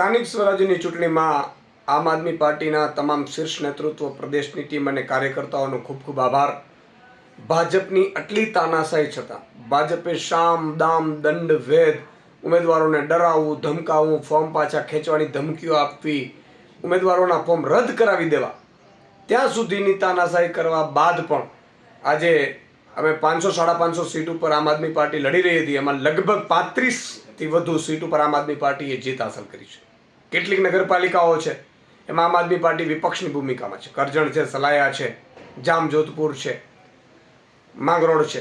સ્થાનિક સ્વરાજ્યની ચૂંટણીમાં આમ આદમી પાર્ટીના તમામ શીર્ષ નેતૃત્વ પ્રદેશની ટીમ અને કાર્યકર્તાઓનો ખૂબ ખૂબ આભાર. ભાજપની આટલી તાનાશાહી છતાં, ભાજપે શામ, દામ, દંડ ભેદ ઉમેદવારોને ડરાવવું, ધમકાવવું, ફોર્મ પાછા ખેંચવાની ધમકીઓ આપવી, ઉમેદવારોના ફોર્મ રદ કરાવી દેવા, ત્યાં સુધીની તાનાશાહી કરવા બાદ પણ આજે અમે પાંચસો, સાડા પાંચસો સીટ ઉપર આમ આદમી પાર્ટી લડી રહી હતી. એમાં લગભગ પાંત્રીસથી વધુ સીટ ઉપર આમ આદમી પાર્ટીએ જીત હાંસલ કરી છે. કેટલીક નગરપાલિકાઓ છે, એમાં આમ આદમી પાર્ટી વિપક્ષની ભૂમિકામાં છે. કરજણ છે, સલાયા છે જામજોધપુર છે, માંગરોળ છે.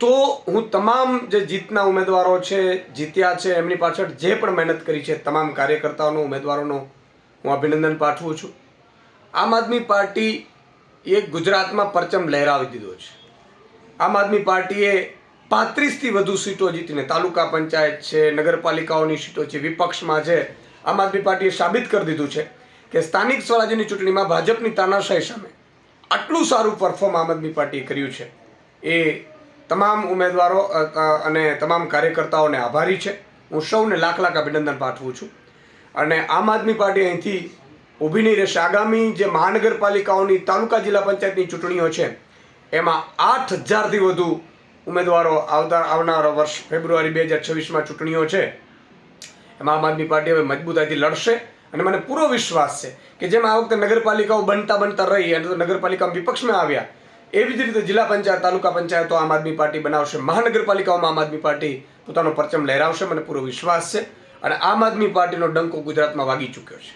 તો હું તમામ જે જીતના ઉમેદવારો છે, જીત્યા છે, એમની પાછળ જે પણ મહેનત કરી છે, તમામ કાર્યકર્તાઓનો, ઉમેદવારોનો હું અભિનંદન પાઠવું છું. આમ આદમી પાર્ટી એ ગુજરાતમાં પરચમ લહેરાવી દીધો છે. આમ આદમી પાર્ટીએ પાંત્રીસથી વધુ સીટો જીતીને તાલુકા પંચાયત છે, નગરપાલિકાઓની સીટો છે, વિપક્ષમાં છે, આમ આદમી પાર્ટીએ સાબિત કરી દીધું છે કે સ્થાનિક સ્વરાજ્યની ચૂંટણીમાં ભાજપની તાનાશાહી સામે આટલું સારું પરફોર્મ આમ આદમી પાર્ટીએ કર્યું છે. એ તમામ ઉમેદવારો અને તમામ કાર્યકર્તાઓને આભારી છે. હું સૌને લાખ લાખ અભિનંદન પાઠવું છું. અને આમ આદમી પાર્ટી અહીંથી ઊભી નહીં રહેશે. આગામી જે મહાનગરપાલિકાઓની તાલુકા જિલ્લા પંચાયતની ચૂંટણીઓ છે, એમાં આઠ હજારથી વધુ ઉમેદવારો આવતા આવનાર વર્ષ ફેબ્રુઆરી બે હજાર છવ્વીસમાં ચૂંટણીઓ છે. એમાં આમ આદમી પાર્ટી હવે મજબૂતાઈથી લડશે અને મને પૂરો વિશ્વાસ છે કે જેમ આ વખતે નગરપાલિકાઓ બનતા બનતા રહી અને નગરપાલિકા વિપક્ષમાં આવ્યા, એવી જ રીતે જિલ્લા પંચાયત, તાલુકા પંચાયતો આમ આદમી પાર્ટી બનાવશે, મહાનગરપાલિકાઓમાં આમ આદમી પાર્ટી પોતાનો પરચમ લહેરાવશે, મને પૂરો વિશ્વાસ છે અને આમ આદમી પાર્ટીનો ડંકો ગુજરાતમાં વાગી ચૂક્યો છે.